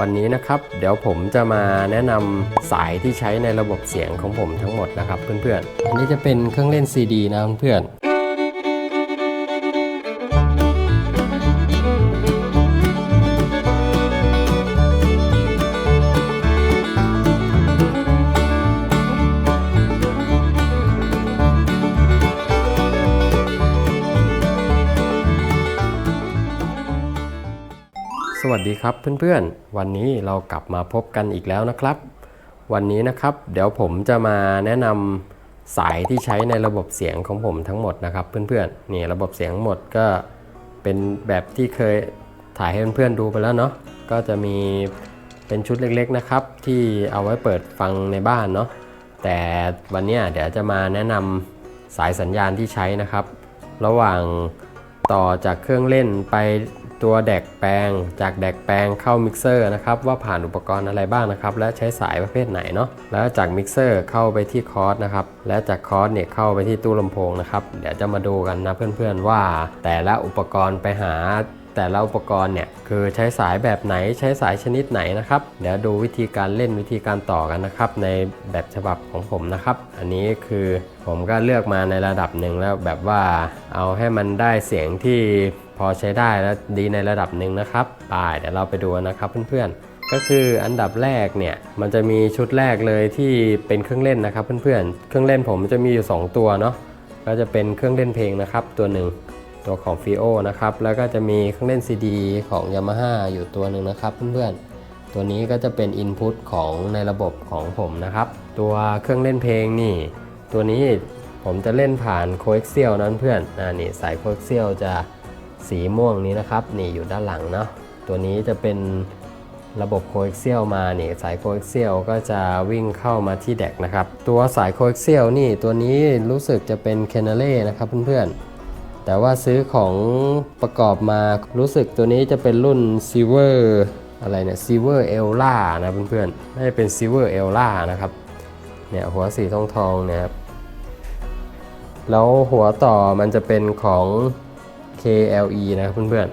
วันนี้นะครับ เดี๋ยวผมจะมาแนะนำสายที่ใช้ในระบบเสียงของผมทั้งหมดนะครับเพื่อนๆ อันนี้จะเป็นเครื่องเล่น CD นะเพื่อนๆ วัสดีครับเพื่อนๆ วันนี้เรากลับมาพบกันอีกแล้วนะครับ วันนี้นะครับ เดี๋ยวผมจะมาแนะนำสายที่ใช้ในระบบเสียงของผมทั้งหมดนะครับเพื่อนๆนี่ระบบเสียงหมดก็เป็นแบบที่เคยถ่ายให้เพื่อนๆดูไปแล้วเนาะก็จะมีเป็นชุดเล็กๆนะครับ ที่เอาไว้เปิดฟังในบ้านเนาะแต่วันนี้เดี๋ยวจะมาแนะนำสายสัญญาณที่ใช้นะครับ ระหว่างต่อจากเครื่องเล่นไป ตัวแดกแปลงจากแดกแปลงเข้ามิกเซอร์นะครับว่าผ่านอุปกรณ์อะไรบ้างนะครับ และใช้สายประเภทไหนเนาะแล้วจากมิกเซอร์เข้าไปที่คอร์สนะครับและจากคอร์สเนี่ยเข้าไปที่ตู้ลำโพงนะครับเดี๋ยวจะมาดูกันนะเพื่อนๆว่า แต่ละอุปกรณ์ไปหาแต่ละอุปกรณ์เนี่ยคือใช้สายแบบไหนใช้สายชนิดไหนนะครับ เดี๋ยวดูวิธีการเล่นวิธีการต่อกันนะครับ ในแบบฉบับของผมนะครับ อันนี้คือผมก็เลือกมาในระดับหนึ่งแล้วแบบว่าเอาให้มันได้เสียงที่ พอใช้ได้และดีในระดับหนึ่งนะครับไปเดี๋ยวเราไปดูนะครับเพื่อนๆ ก็คืออันดับแรกเนี่ยมันจะมีชุดแรกเลยที่เป็นเครื่องเล่นนะครับเพื่อนๆ เครื่องเล่นผมจะมีอยู่ 2 ตัวเนาะก็จะเป็นเครื่องเล่นเพลงนะครับตัวหนึ่งตัวของ f ีโอนะครับแล้วก็จะมีเครื่องเล่น CD ของ Yamaha อยู่ตัวหนึ่งนะครับเพื่อนๆ ตัวนี้ก็จะเป็น Input ของในระบบของผมนะครับ ตัวเครื่องเล่นเพลงนี่ ตัวนี้ผมจะเล่นผ่าน Coaxial นั้นเพื่อนอ่านี่สาย Coaxial จะ สีม่วงนี้นะครับนี่อยู่ด้านหลังเนาะตัวนี้จะเป็นระบบ Coaxial มานี่สาย Coaxial ก็จะวิ่งเข้ามาที่แดกนะครับ ตัวสาย Coaxial นี่ตัวนี้รู้สึกจะเป็น c a n a l e นะครับเพื่อนๆ แต่ว่าซื้อของประกอบมารู้สึกตัวนี้จะเป็นรุ่น Silver อะไรเนี่ย Silver e l l a นะเพื่อนๆน่าจะเป็น Silver e l l a นะครับเนี่ยหัวสีทองทองนี่ยครับแล้วหัวต่อมันจะเป็นของ KLE นะครับเพื่อน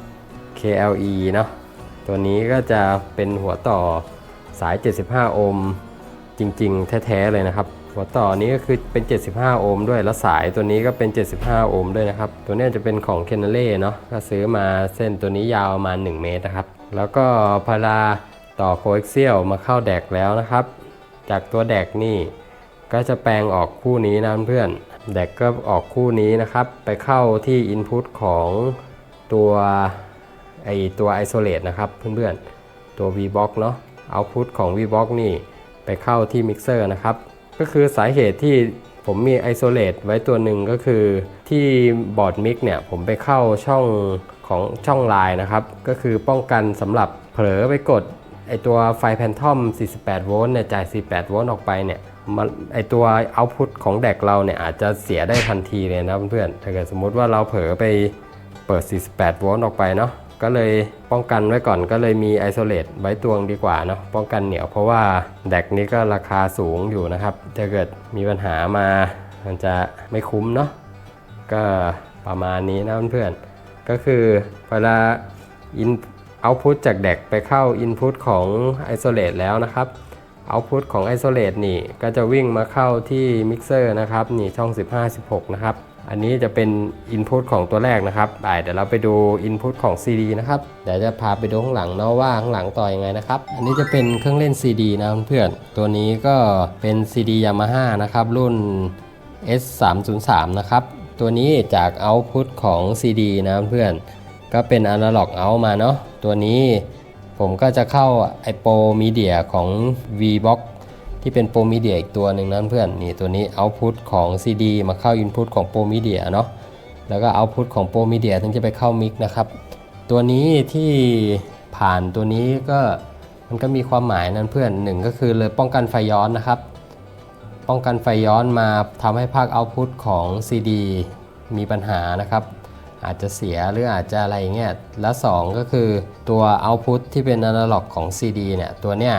ๆ KLE เนาะตัวนี้ก็จะเป็นหัวต่อสาย 75 โอห์มจริง ๆ แท้ ๆ เลยนะครับ หัวต่อนี้ก็คือเป็น 75 โอห์มด้วย แล้วสายตัวนี้ก็เป็น 75 โอห์มด้วยนะครับ ตัวนี้จะเป็นของ k e n a l e เนาะก็ซื้อมาเส้นตัวนี้ยาวประมาณ1เมตรนะครับ แล้วก็พาราต่อโคเอ็กเซียลมาเข้าแดกแล้วนะครับ จากตัวแดกนี่ก็จะแปลงออกคู่นี้นะเพื่อน แดกก็ออกคู่นี้นะครับ ไปเข้าที่ Input ของตัวไอตัว Isolate นะครับเพื่อนๆ ตัว VBox เนาะ Output ของ VBox นี่ไปเข้าที่ Mixer นะครับ ก็คือสาเหตุที่ผมมี Isolate ไว้ตัวหนึ่งก็คือที่บอร์ดมิกเนี่ยผมไปเข้าช่องของช่องไลน์นะครับ ก็คือป้องกันสำหรับเผลอไปกดไอตัวไฟแพนทอม 48 โวลต์เนี่ยจ่าย 48 โวลต์ออกไปเนี่ย ไอตัวเอาต์พุตของแดกเราเนี่ยอาจจะเสียได้ทันทีเลยนะเพื่อนๆถ้าเกิดสมมุติว่าเราเผลอไปเปิด 48 โวลต์ออกไปเนาะก็เลยป้องกันไว้ก่อนก็เลยมีไอโซเลตไว้ตวงดีกว่าเนาะป้องกันเหนียวเพราะว่าแดกนี้ก็ราคาสูงอยู่นะครับ ถ้าเกิดมีปัญหามามันจะไม่คุ้มเนาะก็ประมาณนี้นะเพื่อนๆก็คือเวลาอินเอาพุตจากแดกไปเข้า Input ของ Isolate แล้วนะครับ Output ของ Isolate นี่ก็จะวิ่งมาเข้าที่ Mixer นะครับ นี่ช่อง 15 16 นะครับ อันนี้จะเป็น Input ของตัวแรกนะครับเดี๋ยวเราไปดู Input ของ CD นะครับ เดี๋ยวจะพาไปดูข้างหลังเนาะว่าข้างหลังต่อยังไงนะครับ อันนี้จะเป็นเครื่องเล่น CD นะเพื่อน ตัวนี้ก็เป็น CD Yamaha นะครับ รุ่น S 3 0 3 นะครับ ตัวนี้จาก Output ของ CD นะเพื่อน ก็เป็น Analog Out มาเนาะ ตัวนี้ ผมก็จะเข้าไอโปรมีเดียของ VBox ที่เป็นโปรมีเดียอีกตัวหนึ่งนะเพื่อนนี่ตัวนี้ Output ของ CD มาเข้า Input ของโปรมีเดียเนาะแล้วก็ Output ของโปรมีเดียถึงจะไปเข้ามิกนะครับ ตัวนี้ที่ผ่านตัวนี้ก็มันก็มีความหมายนั้นเพื่อนหนึ่งก็คือเลยป้องกันไฟย้อนนะครับ ป้องกันไฟย้อนมาทำให้ภาคเอาพุตของ CD มีปัญหานะครับ อาจจะเสียหรืออาจจะอะไรเงี้ยและ2ก็คือตัวเอาต์พุตที่เป็นอนาล็อกของ CD เนี่ยตัวเนี้ย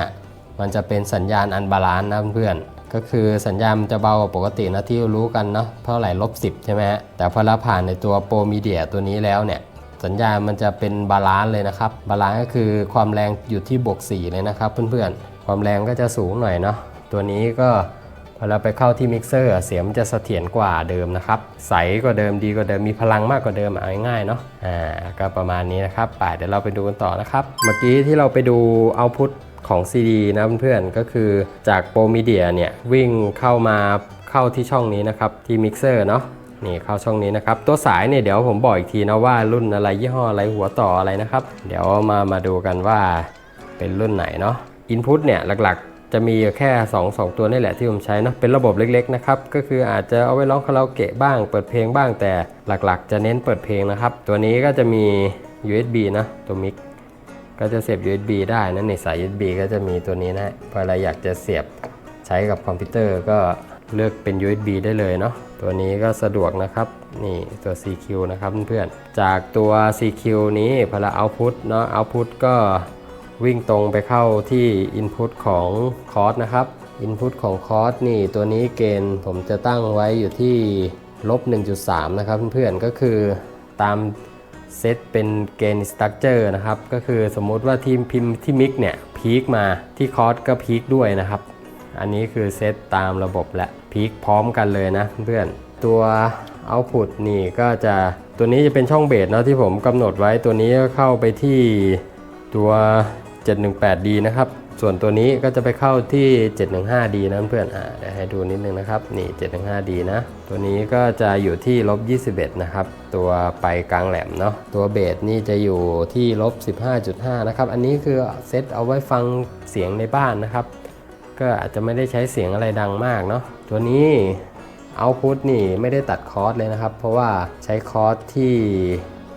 มันจะเป็นสัญญาณอันบาลานซ์นะเพื่อนก็คือสัญญาณมันจะเบากว่าปกตินะที่รู้กันเนาะเท่าไหร่ลบ10 ใช่ไหมฮะแต่พอเราผ่านในตัวโปรมีเดียตัวนี้แล้วเนี่ยสัญญาณมันจะเป็นบาลานซ์เลยนะครับ บาลานซ์ก็คือความแรงอยู่ที่บวก4เลยนะครับเพื่อนๆ ความแรงก็จะสูงหน่อยเนาะตัวนี้ก็ พอเราไปเข้าที่มิกเซอร์เสียงมันจะเสถียรกว่าเดิมนะครับ ใสกว่าเดิมดีกว่าเดิมมีพลังมากกว่าเดิมเอาง่ายๆเนาะอ่าก็ประมาณนี้นะครับป่าเดี๋ยวเราไปดูกันต่อนะครับ เมื่อกี้ที่เราไปดูเอาพุทของ CD นะเพื่อนๆก็คือจากโปรมีเดียเนี่ยวิ่งเข้ามาเข้าที่ช่องนี้นะครับที่มิกเซอร์เนาะนี่เข้าช่องนี้นะครับ ตัวสายเนี่ยเดี๋ยวผมบอกอีกทีนะว่ารุ่นอะไรยี่ห้ออะไรหัวต่ออะไรนะครับ เดี๋ยวมามาดูกันว่าเป็นรุ่นไหนเนาะอินพุตเนี่ยหลักๆ จะมีอยู่แค่2 2 ตัวนี่แหละที่ผมใช้นะเป็นระบบเล็กๆนะครับก็คืออาจจะเอาไว้ร้องคาราโอเกะบ้าง เปิดเพลงบ้างแต่หลักๆ จะเน้นเปิดเพลงนะครับ ตัวนี้ก็จะมี USB นะตัวมิกก็จะเสียบ USB ได้นะในสาย USB ก็จะมีตัวนี้นะพอเราอยากจะเสียบใช้กับคอมพิวเตอร์ก็เลือกเป็น USB ได้เลยเนาะตัวนี้ก็สะดวกนะครับนี่ตัว CQ นะครับเพื่อนๆจากตัว CQ นี้พอเรา output เนาะ output ก็ วิ่งตรงไปเข้าที่ input ของคอร์สนะครับ input ของคอร์สนี่ตัวนี้เกณฑ์ผมจะตั้งไว้อยู่ที่ลบ 1.3 นะครับเพื่อนๆก็คือตามเซตเป็นเกณฑ์สตั๊กเจอร์นะครับ ก็คือสมมุติว่าทีมพิมพ์ที่มิกเนี่ยพีคมาที่คอร์สก็พีคด้วยนะครับ อันนี้คือเซตตามระบบและพีคพร้อมกันเลยนะเพื่อนๆตัว Output นี่ก็จะตัวนี้จะเป็นช่องเบสเนาะที่ผมกำหนดไว้ตัวนี้ก็เข้าไปที่ตัว 718D นะครับ ส่วนตัวนี้ก็จะไปเข้าที่ 715D นะเพื่อนอ่าเดี๋ยวให้ดูนิดนึงนะครับ นี่ 715D นะ ตัวนี้ก็จะอยู่ที่ลบ21 นะครับ ตัวไปกลางแหลมเนาะ ตัวเบสนี่จะอยู่ที่ลบ15.5 นะครับ อันนี้คือเซตเอาไว้ฟังเสียงในบ้านนะครับ ก็อาจจะไม่ได้ใช้เสียงอะไรดังมากเนาะ ตัวนี้เอาพุทนี่ไม่ได้ตัดคอร์สเลยนะครับ เพราะว่าใช้คอร์สที่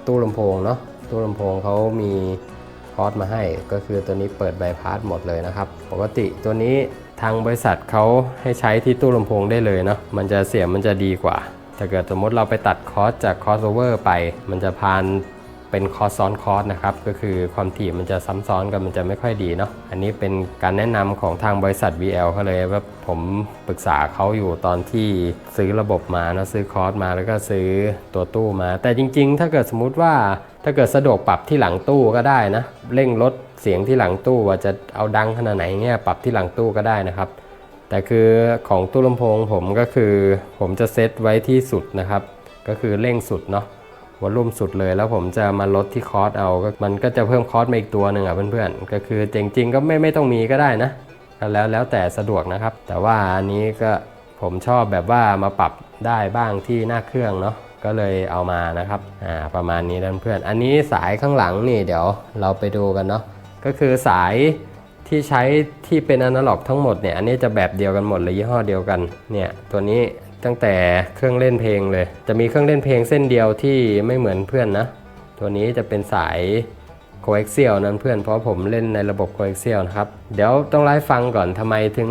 ตู้ลำโพงเนาะ ตู้ลำโพงเขามี คอร์สมาให้ ก็คือตัวนี้เปิดใบพาสหมดเลยนะครับ ปกติตัวนี้ทางบริษัทเขาให้ใช้ที่ตู้ลำโพงได้เลยเนาะมันจะเสียงมันจะดีกว่า ถ้าเกิดสมมติเราไปตัดคอร์สจากคอร์สโอเวอร์ไป มันจะพานเป็นคอร์สซ้อนคอร์สนะครับ ก็คือความถี่มันจะซ้ำซ้อนกันมันจะไม่ค่อยดีเนาะอันนี้เป็นการแนะนำของทางบริษัท VL เขาเลยว่าผมปรึกษาเขาอยู่ตอนที่ซื้อระบบมานะซื้อคอร์สมาแล้วก็ซื้อตัวตู้มา แต่จริง ๆ ถ้าเกิดสมมุติว่า ถ้าเกิดสะดวกปรับที่หลังตู้ก็ได้นะ เร่งลดเสียงที่หลังตู้ว่าจะเอาดังขนาดไหนเงี้ยปรับที่หลังตู้ก็ได้นะครับ แต่คือของตู้ลำโพงผมก็คือผมจะเซตไว้ที่สุดนะครับ ก็คือเร่งสุดเนาะวอลลุ่มสุดเลยแล้วผมจะมาลดที่คอร์สเอาก็มันก็จะเพิ่มคอร์สมาอีกตัวหนึ่งอะเพื่อนๆ ก็คือจริงๆก็ไม่ไม่ต้องมีก็ได้นะ แล้วแล้วแต่สะดวกนะครับ แต่ว่าอันนี้ก็ผมชอบแบบว่ามาปรับได้บ้างที่หน้าเครื่องเนาะ ก็เลยเอามานะครับอ่าประมาณนี้นเพื่อนๆอันนี้สายข้างหลังนี่เดี๋ยวเราไปดูกันเนาะก็คือสายที่ใช้ที่เป็นอนาล็อกทั้งหมดเนี่ยอันนี้จะแบบเดียวกันหมดเลยยี่ห้อเดียวกันเนี่ยตัวนี้ตั้งแต่เครื่องเล่นเพลงเลย จะมีเครื่องเล่นเพลงเส้นเดียวที่ไม่เหมือนเพื่อนนะตัวนี้จะเป็นสาย coaxial นั้นเพื่อนเพราะผมเล่นในระบบ coaxial นะครับเดี๋ยวต้องไล่ฟังก่อนทำไมถึง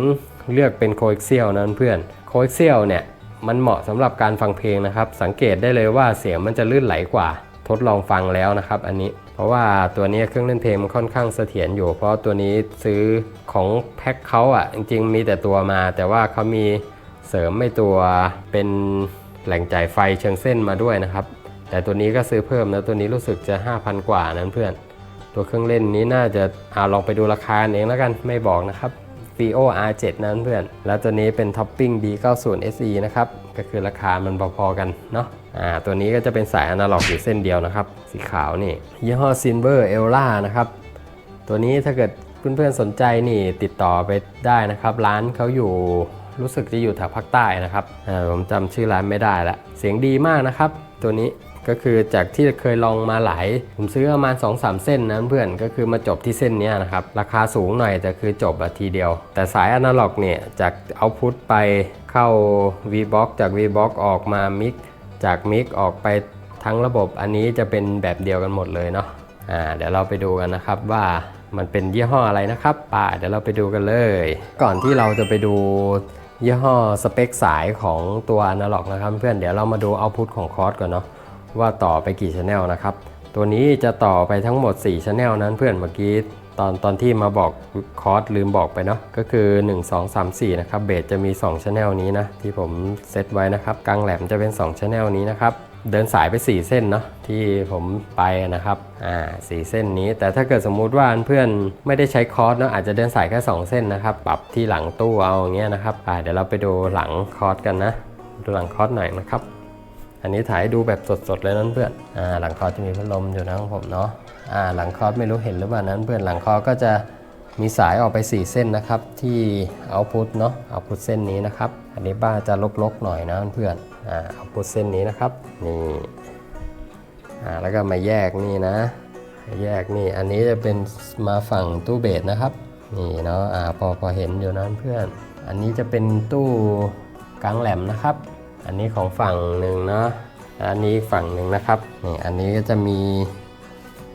เลือกเป็น coaxial นั้นเพื่อน coaxial เนี่ย มันเหมาะสำหรับการฟังเพลงนะครับ สังเกตได้เลยว่าเสียงมันจะลื่นไหลกว่า ทดลองฟังแล้วนะครับ อันนี้ เพราะว่าตัวนี้เครื่องเล่นเพลงมันค่อนข้างเสถียรอยู่ เพราะตัวนี้ซื้อของแพ็คเขาอะ จริง ๆ มีแต่ตัวมา แต่ว่าเขามีเสริมไม่ตัวเป็นแหล่งจ่ายไฟเชิงเส้นมาด้วยนะครับ แต่ตัวนี้ก็ซื้อเพิ่มนะตัวนี้รู้สึกจะ 5,000 กว่านั้นเพื่อน ตัวเครื่องเล่นนี้น่าจะอาลองไปดูราคาเองแล้วกันไม่บอกนะครับ Fio R7 นั้นเพื่อน แล้วตัวนี้เป็นท็อปปิ้ง D90 SE นะครับ ก็คือราคามันพอๆกันเนาะอ่าตัวนี้ก็จะเป็นสายอนาล็อกอยู่เส้นเดียวนะครับ สีขาวนี่ ยี่ห้อ Silver Ella นะครับ ตัวนี้ถ้าเกิดเพื่อนๆสนใจนี่ติดต่อไปได้นะครับ ร้านเขาอยู่รู้สึกจะอยู่แถวภาคใต้นะครับผมจำชื่อร้านไม่ได้ละเสียงดีมากนะครับ ตัวนี้ ก็คือจากที่เคยลองมาหลาย ผมซื้อประมาณ 2-3 เส้นนะเพื่อนก็คือมาจบที่เส้นนี้นะครับ ราคาสูงหน่อยแต่คือจบทีเดียว แต่สายอนาล็อกเนี่ยจากเอาพุทไปเข้า VBox จาก VBox ออกมามิกจากมิกออกไปทั้งระบบอันนี้จะเป็นแบบเดียวกันหมดเลยเนาะอ่าเดี๋ยวเราไปดูกันนะครับว่ามันเป็นยี่ห้ออะไรนะครับป่าเดี๋ยวเราไปดูกันเลย ก่อนที่เราจะไปดูยี่ห้อสเปคสายของตัวอนาล็อกนะครับเพื่อนเดี๋ยวเรามาดูเอาพุทของคอร์สก่อนเนาะ ว่าต่อไปกี่ช anel นะครับ ตัวนี้จะต่อไปทั้งหมด4ช anel นั้นเพื่อนเมื่อกี้ตอนตอนที่มาบอกคอร์สลืมบอกไปเนาะก็คือ 1 2 3 4 นะครับเบสจะมี2ช anel นี้นะ ที่ผมเซตไว้นะครับกลางแหลมจะเป็น2ช anel นี้นะครับเดินสายไป 4 เส้นเนาะที่ผมไปนะครับอ่าสเส้นนี้ แต่ถ้าเกิดสมมุติว่าเพื่อนไม่ได้ใช้คอร์สเนาะอาจจะเดินสายแค่ 2 เส้นนะครับปรับที่หลังตู้เอาอย่างเงี้ยนะครับอ่าเดี๋ยวเราไปดูหลังคอร์สกันนะดูหลังคอร์สหน่อยนะครับ อันนี้ถ่ายดูแบบสดๆเลยนั่นเพื่อนอ่าหลังคอจะมีพัดลมอยู่นะของผมเนาะอ่าหลังคอไม่รู้เห็นหรือเปล่านั้นเพื่อนหลังคอก็จะมีสายออกไป 4 เส้นนะครับที่เอาพุทเนาะเอาพุทเส้นนี้นะครับ อันนี้บ้าจะลกๆหน่อยนะเพื่อนอ่าเอาพุทเส้นนี้นะครับนี่อ่าแล้วก็มาแยกนี่นะ แยกนี่อันนี้จะเป็นมาฝั่งตู้เบสนะครับนี่เนาะอ่าพอพอเห็นอยู่นะเพื่อน อันนี้จะเป็นตู้กลางแหลมนะครับ อันนี้ของฝั่งหนึ่งเนาะอันนี้ฝั่งหนึ่งนะครับนี่อันนี้ก็จะมี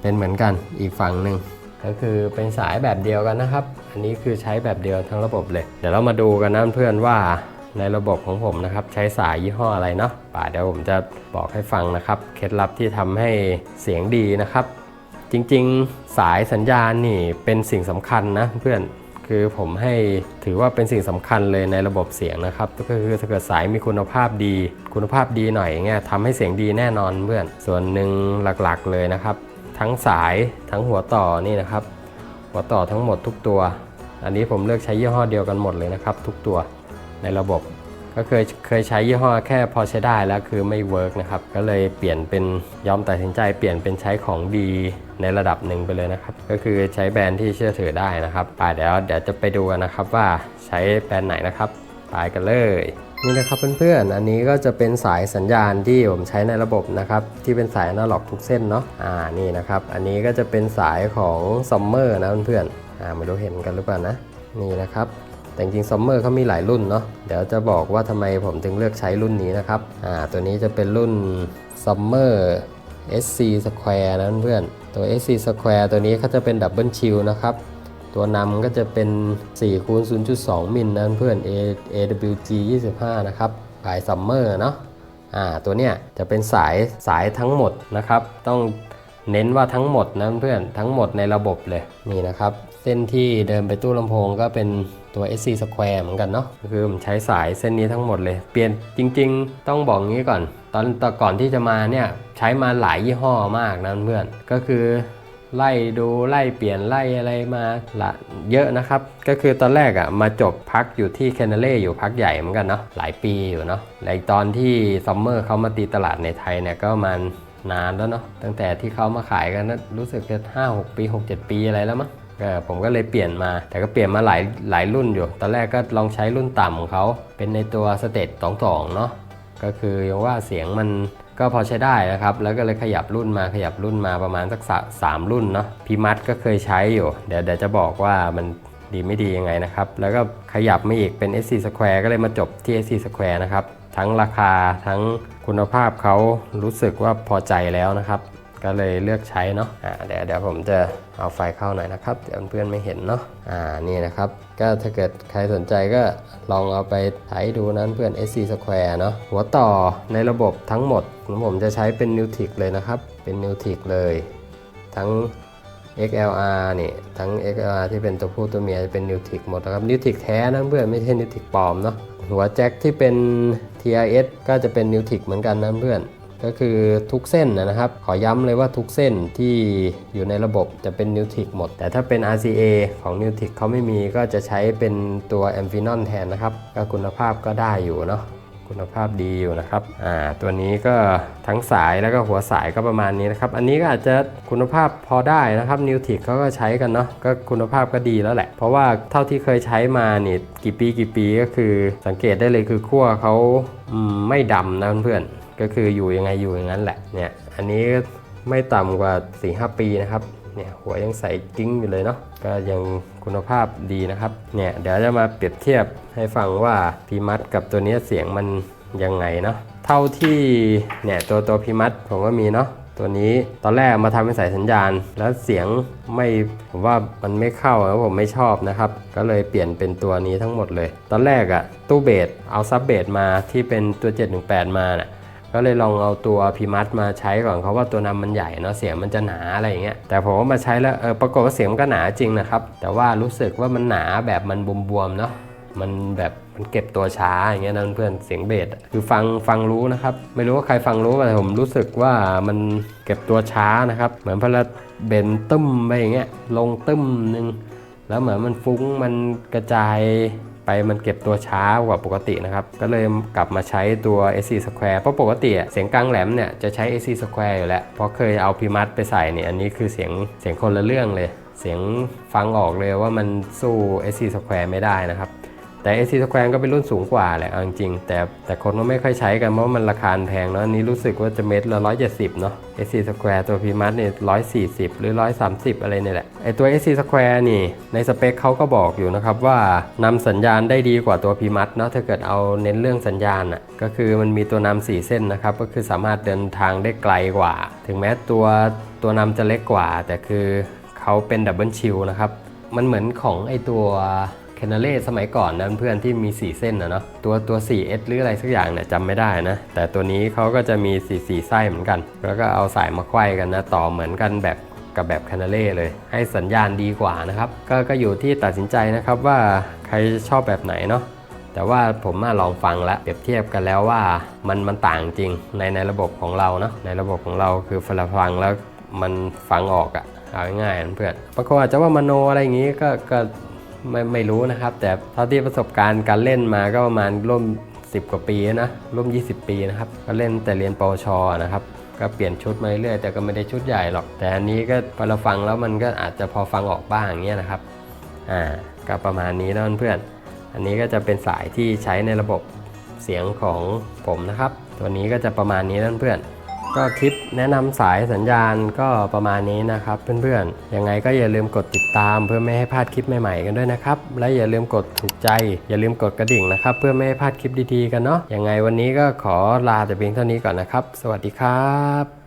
เป็นเหมือนกันอีกฝั่งหนึ่งก็คือเป็นสายแบบเดียวกันนะครับ อันนี้คือใช้แบบเดียวทั้งระบบเลย เดี๋ยวเรามาดูกันนะเพื่อนว่าในระบบของผมนะครับ ใช้สายยี่ห้ออะไรเนาะป่าเดี๋ยวผมจะบอกให้ฟังนะครับ เคล็ดลับที่ทำให้เสียงดีนะครับ จริงๆ สายสัญญาณนี่เป็นสิ่งสำคัญนะเพื่อน คือผมให้ถือว่าเป็นสิ่งสำคัญเลยในระบบเสียงนะครับ ก็คือถ้าเกิดสายมีคุณภาพดี คุณภาพดีหน่อยเงี้ยทำให้เสียงดีแน่นอนเพื่อน ส่วนหนึ่งหลักๆเลยนะครับ ทั้งสายทั้งหัวต่อนี่นะครับ หัวต่อทั้งหมดทุกตัว อันนี้ผมเลือกใช้ยี่ห้อเดียวกันหมดเลยนะครับ ทุกตัวในระบบ ก็เคยเคยใช้ยี่ห้อแค่พอใช้ได้แล้วคือไม่เวิร์กนะครับ ก็เลยเปลี่ยนเป็นยอมตัดสินใจเปลี่ยนเป็นใช้ของดีในระดับหนึ่งไปเลยนะครับ ก็คือใช้แบรนด์ที่เชื่อถือได้นะครับไปเดี๋ยวเดี๋ยวจะไปดูกันนะครับว่าใช้แบรนด์ไหนนะครับไปกันเลยนี่นะครับเพื่อนๆ อันนี้ก็จะเป็นสายสัญญาณที่ผมใช้ในระบบนะครับ ที่เป็นสายอนาล็อกทุกเส้นเนาะอ่านี่นะครับ อันนี้ก็จะเป็นสายของซัมเมอร์นะเพื่อนๆอ่าไม่รู้เห็นกันหรือเปล่านะนี่นะครับ แต่จริงซัมเมอร์เขามีหลายรุ่นเนาะเดี๋ยวจะบอกว่าทำไมผมถึงเลือกใช้รุ่นนี้นะครับอ่าตัวนี้จะเป็นรุ่น Summer SC Square นะเพื่อนตัว SC Square ตัวนี้เขาจะเป็นดับเบิลชิลนะครับตัวนำก็จะเป็น4คูณ0.2 มิลนะเพื่อน A AWG 25 นะครับสายซัมเมอร์เนาะอ่าตัวเนี้ยจะเป็นสายสายทั้งหมดนะครับ ต้องเน้นว่าทั้งหมดนะเพื่อนทั้งหมดในระบบเลยนี่นะครับ เส้นที่เดินไปตู้ลำโพงก็เป็น ตัว SC Square เหมือนกันเนาะก็คือผมใช้สายเส้นนี้ทั้งหมดเลย เปลี่ยนจริง ๆ ต้องบอกงี้ก่อน ตอนตอนก่อนที่จะมาเนี่ยใช้มาหลายยี่ห้อมากนะเพื่อนก็คือไล่ดูไล่เปลี่ยนไล่อะไรมาละเยอะนะครับ ก็คือตอนแรกอะ่ะมาจบพักอยู่ที่แคนาเล่อยู่พักใหญ่เหมือนกันเนาะหลายปีอยู่เนาะและอีกตอนที่ซัมเมอร์เขามาตีตลาดในไทยเนี่ยก็มันนานแล้วเนาะตั้งแต่ที่เขามาขายกันนะรู้สึกจะห้าหกปีหกเจ็ดปีอะไรแล้วมั้ง ผมก็เลยเปลี่ยนมา แต่ก็เปลี่ยนมาหลายหลายรุ่นอยู่ ตอนแรกก็ลองใช้รุ่นต่ำของเขาเป็นในตัวสเตตสองสองเนาะก็คือยังว่าเสียงมันก็พอใช้ได้นะครับ แล้วก็เลยขยับรุ่นมาขยับรุ่นมาประมาณสักสาสามรุ่นเนาะพีมัดก็เคยใช้อยู่ เดี๋ยวเดี๋ยวจะบอกว่ามันดีไม่ดียังไงนะครับ แล้วก็ขยับมาอีกเป็น SC Square ก็เลยมาจบที่ SC Square นะครับ ทั้งราคาทั้งคุณภาพเขารู้สึกว่าพอใจแล้วนะครับ ก็เลยเลือกใช้เนาะอ่าเดี๋ยวเดี๋ยวผมจะเอาไฟเข้าหน่อยนะครับ เดี๋ยวเพื่อนไม่เห็นเนาะอ่านี่นะครับ ก็ถ้าเกิดใครสนใจก็ลองเอาไปไถดูนั้นเพื่อน SC Square เนาะหัวต่อในระบบทั้งหมดของผมจะใช้เป็น n e w t i c เลยนะครับ เป็น n e w t i c เลย ทั้ง XLR นี่ทั้ง XLR ที่เป็นตัวผู้ตัวเมียจะเป็น n e w t i c หมดนะครับ n e w t i c แท้นะเพื่อนไม่ใช่ n e w t i c ปลอมเนาะหัวแจ็คที่เป็น TRS ก็จะเป็น n e w t i c เหมือนกันนะเพื่อน ก็คือทุกเส้นนะครับ ขอย้ำเลยว่าทุกเส้นที่อยู่ในระบบจะเป็น n e w t i c หมด แต่ถ้าเป็น RCA ของ n e w t i c เขาไม่มีก็จะใช้เป็นตัว a m p h i n o n แทนนะครับ ก็คุณภาพก็ได้อยู่เนาะคุณภาพดีอยู่นะครับ อ่า ตัวนี้ก็ทั้งสายแล้วก็หัวสายก็ประมาณนี้นะครับ อันนี้ก็อาจจะคุณภาพพอได้นะครับนิวทิกเขาก็ใช้กันเนาะ ก็คุณภาพก็ดีแล้วแหละ เพราะว่าเท่าที่เคยใช้มานี่กี่ปีกี่ปีก็คือสังเกตได้เลยคือขั้วเขาไม่ดำนะเพื่อน ก็คืออยู่ยังไงอยู่อย่างนั้นแหละเนี่ยอันนี้ไม่ต่ำกว่า 4-5 ปีนะครับเนี่ยหัวยังใสกิ้งอยู่เลยเนาะก็ยังคุณภาพดีนะครับเนี่ยเดี๋ยวจะมาเปรียบเทียบให้ฟังว่าพีมัดกับตัวนี้เสียงมันยังไงเนาะเท่าที่เนี่ยตัวตัวพีมัดผมก็มีเนาะตัวนี้ตอนแรกมาทำเป็นสายสัญญาณ แล้วเสียงไม่ผมว่ามันไม่เข้าแล้วผมไม่ชอบนะครับ ก็เลยเปลี่ยนเป็นตัวนี้ทั้งหมดเลย ตอนแรกอะตู้เบสเอาซับเบสมาที่เป็นตัว 718 มาน่ะ ก็เลยลองเอาตัวพิมัดมาใช้ก่อนเขาว่าตัวนำมันใหญ่เนาะเสียงมันจะหนาอะไรอย่างเงี้ยแต่ผมก็มาใช้แล้วเออปรากฏว่าเสียงมันก็หนาจริงนะครับ แต่ว่ารู้สึกว่ามันหนาแบบมันบวมๆเนาะมันแบบมันเก็บตัวช้าอย่างเงี้ยนะเพื่อนเสียงเบสคือฟังฟังรู้นะครับ ไม่รู้ว่าใครฟังรู้แต่ผมรู้สึกว่ามันเก็บตัวช้านะครับ เหมือนพอเราเบนตึ้มไปอย่างเงี้ยลงตึ้มนึงแล้วเหมือนมันฟุ้งมันกระจาย ไปมันเก็บตัวช้ากว่าปกตินะครับ ก็เลยกลับมาใช้ตัว AC Square เพราะปกติเสียงกลางแหลมเนี่ยจะใช้ AC Square อยู่แล้ว เพราะเคยเอาพิมัตไปใส่เนี่ยอันนี้คือเสียงเสียงคนละเรื่องเลย เสียงฟังออกเลยว่ามันสู้ AC Square ไม่ได้นะครับ แต่ SC Square ก็เป็นรุ่นสูงกว่าแหละเอาจริงแต่แต่คนก็ไม่ค่อยใช้กันเพราะมันราคาแพงเนาะนนี้รู้สึกว่าจะเม็ดละ 170 เนาะ SC Square ตัวพีมัสเนี่ย140 หรือ 130 อะไรเนี่ยแหละไอตัว SC Square นี่ในสเปคเขาก็บอกอยู่นะครับว่านำสัญญาณได้ดีกว่าตัวพีมัสเนาะถ้าเกิดเอาเน้นเรื่องสัญญาณอะก็คือมันมีตัวนำ4เส้นนะครับก็คือสามารถเดินทางได้ไกลกว่า ถึงแม้ตัวตัวนำจะเล็กกว่า แต่คือเขาเป็นดับเบิลชิลนะครับมันเหมือนของไอตัว แคนาเล่สมัยก่อนนะเพื่อนที่มี 4 เส้นนะเนาะตัวตัว 4S หรืออะไรสักอย่างเนี่ยจำไม่ได้นะ แต่ตัวนี้เขาก็จะมี4 4ไส้เหมือนกัน แล้วก็เอาสายมาไขว้กันนะต่อเหมือนกันแบบกับแบบแคนาเล่เลย ให้สัญญาณดีกว่านะครับก็ก็อยู่ที่ตัดสินใจนะครับว่าใครชอบแบบไหนเนาะแต่ว่าผมมาลองฟังแล้วเปรียบเทียบกันแล้วว่ามันมันต่างจริงในในระบบของเราเนาะในระบบของเราคือเวลาฟังแล้วมันฟังออกอะเอาง่ายๆนะเพื่อนบางคนอาจจะว่ามโนอะไรอย่างงี้ก็ก็ ไม่ไม่รู้นะครับ แต่เท่าที่ประสบการณ์การเล่นมาก็ประมาณร่วม 10 กว่าปีนะร่วม 20 ปีนะครับก็เล่นแต่เรียนปวชนะครับก็เปลี่ยนชุดมาเรื่อยแต่ก็ไม่ได้ชุดใหญ่หรอก แต่อันนี้ก็พอเราฟังแล้วมันก็อาจจะพอฟังออกบ้างอย่างเงี้ยนะครับอ่าก็ประมาณนี้นะเพื่อนอันนี้ก็จะเป็นสายที่ใช้ในระบบเสียงของผมนะครับ ตัวนี้ก็จะประมาณนี้นะเพื่อน ก็คลิปแนะนำสายสัญญาณก็ประมาณนี้นะครับเพื่อนๆ ยังไงก็อย่าลืมกดติดตามเพื่อไม่ให้พลาดคลิปใหม่ๆกันด้วยนะครับ และอย่าลืมกดถูกใจ อย่าลืมกดกระดิ่งนะครับ เพื่อไม่ให้พลาดคลิปดีๆกันเนาะ ยังไงวันนี้ก็ขอลาแต่เพียงเท่านี้ก่อนนะครับ สวัสดีครับ